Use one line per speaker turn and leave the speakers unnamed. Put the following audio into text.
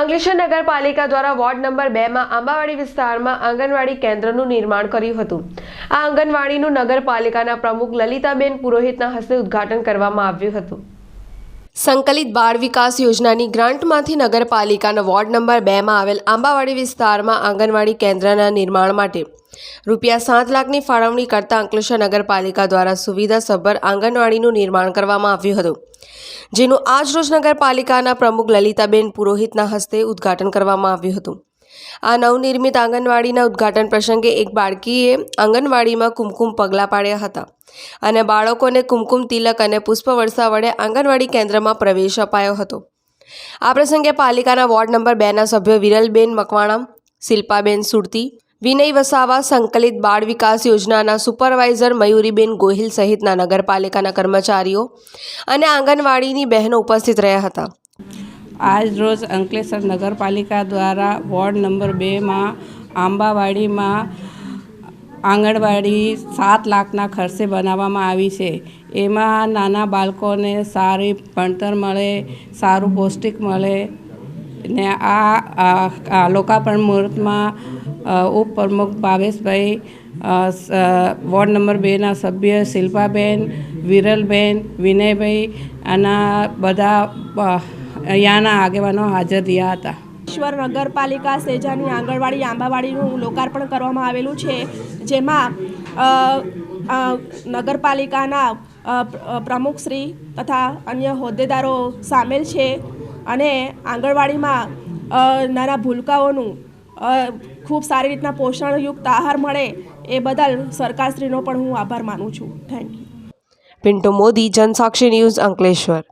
અંકલેશ્વર નગરપાલિકા દ્વારા ward number બેમાં આંબાવાડી વિસ્તારમાં આંગણવાડી કેન્દ્રનું નિર્માણ કર્યું હતું. આ આંગણવાડીનું નગરપાલિકાના પ્રમુખ લલિતાબેન પુરોહિતના હસ્તે ઉદ્ઘાટન કરવામાં આવ્યું હતું. સંકલિત બાળ વિકાસ યોજનાની ગ્રાન્ટમાંથી નગરપાલિકાના વોર્ડ નંબર બેમાં આવેલ આંબાવાડી વિસ્તારમાં આંગણવાડી કેન્દ્રના નિર્માણ માટે રૂપિયા સાત લાખની ફાળવણી કરતા અંકલેશ્વર નગરપાલિકા દ્વારા સુવિધાસભર આંગણવાડીનું નિર્માણ કરવામાં આવ્યું હતું, જેનું આજરોજ નગરપાલિકાના પ્રમુખ લલિતાબેન પુરોહિતના હસ્તે ઉદ્ઘાટન કરવામાં આવ્યું હતું. આ નવનિર્મિત આંગણવાડીના ઉદ્ઘાટન પ્રસંગે એક બાળકીએ આંગણવાડીમાં કુમકુમ પગલાં પાડ્યા હતા અને બાળકોને કુમકુમ તિલક અને પુષ્પવર્ષા વડે આંગણવાડી કેન્દ્રમાં પ્રવેશ અપાયો હતો. આ પ્રસંગે પાલિકાના વોર્ડ નંબર બેના સભ્યો વિરલબેન મકવાણા, શિલ્પાબેન સુરતી, વિનય વસાવા, સંકલિત બાળ વિકાસ યોજનાના સુપરવાઇઝર મયુરીબેન ગોહિલ સહિતના નગરપાલિકાના કર્મચારીઓ અને આંગણવાડીની બહેનો ઉપસ્થિત રહ્યા હતા.
આજ રોજ અંકલેશ્વર નગરપાલિકા દ્વારા વોર્ડ નંબર બેમાં આંબાવાડીમાં આંગણવાડી સાત લાખના ખર્ચે બનાવવામાં આવી છે. એમાં નાના બાળકોને સારી ભણતર મળે, સારું પૌષ્ટિક મળે ને આ લોકાર્પણ મુહૂર્તમાં ઉપપ્રમુખ ભાવેશભાઈ વોર્ડ નંબર બેના સભ્ય શિલ્પાબેન, વિરલબેન, વિનયભાઈ અને બધા અહીંયાના આગેવાનો હાજર રહ્યા હતા.
ઈશ્વર નગરપાલિકા સેજાની આંગણવાડી આંબાવાડીનું લોકાર્પણ કરવામાં આવેલું છે જેમાં નગરપાલિકાના પ્રમુખશ્રી તથા અન્ય હોદ્દેદારો સામેલ છે અને આંગણવાડીમાં નાના ભૂલકાઓનું ખૂબ સારી રીતના પોષણયુક્ત આહાર મળે એ બદલ સરકારશ્રીનો પણ હું આભાર માનું છું. Thank you
Pintu Modi Jansakshi news Ankleshwar.